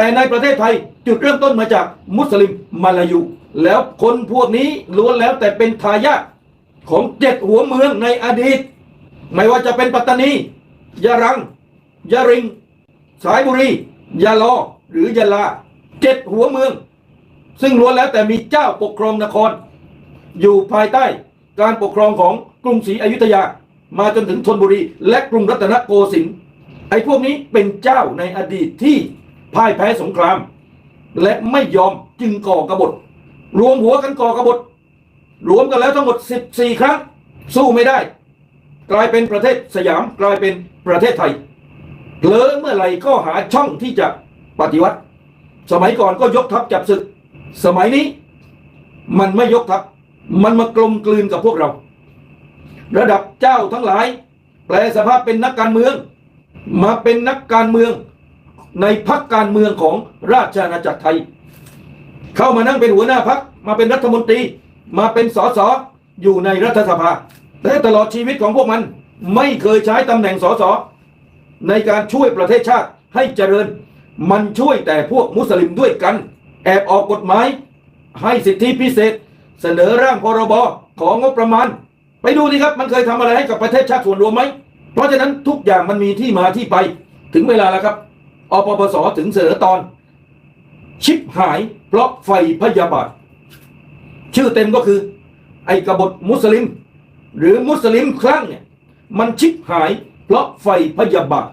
แต่ในประเทศไทยจุดเริ่มต้นมาจากมุสลิมมาลายู แล้วคนพวกนี้ล้วนแล้วแต่เป็นทายาทของเจ็ดหัวเมืองในอดีต ไม่ว่าจะเป็นปัตตานียะรังยะริง สายบุรียะลอ หรือยะลาเจ็ดหัวเมือง ซึ่งล้วนแล้วแต่มีเจ้าปกครองนคร อยู่ภายใต้การปกครองของกรุงศรีอยุธยา มาจนถึงธนบุรี และกรุงรัตนโกสินทร์ไอ้พวกนี้เป็นเจ้าในอดีตที่ พ่ายแพ้สงคราม และไม่ยอมจึงก่อกบฏรวมหัวกันก่อกบฏรวมกันแล้วทั้งหมด 14 ครั้ง สู้ไม่ได้ กลายเป็นประเทศสยามกลายเป็นประเทศไทยเผลอเมื่อไหร่ก็หาช่องที่จะปฏิวัติ สมัยก่อนก็ยกทัพจับศึก สมัยนี้มันไม่ยกทัพ มันมากลมกลืนกับพวกเรา ระดับเจ้าทั้งหลาย แปลสภาพเป็นนักการเมือง มาเป็นนักการเมือง ในพักการเมืองของราชอาณาจักรไทย เข้ามานั่งเป็นหัวหน้าพักมาเป็นรัฐมนตรี มาเป็นสสอยู่ในรัฐสภาแต่ตลอดชีวิตของพวกมันไม่เคยใช้ตำแหน่งสสในการช่วยประเทศชาติให้เจริญ มันช่วยแต่พวกมุสลิมด้วยกัน แอบออกกฎหมาย ให้สิทธิพิเศษ เสนอร่างพรบของงบประมาณ ไปดูดิครับมันเคยทำอะไรให้กับประเทศชาติส่วนรวมไหมเพราะฉะนั้นทุกอย่างมันมีที่มาที่ไปถึงเวลาแล้วครับ อปปสถึงเสนอตอน ชิปหายเพราะไฟพยาบาท ชื่อเต็มก็คือ ไอกบฏมุสลิม หรือมุสลิมคลั่งเนี่ยมันชิปหายเพราะไฟพยาบาท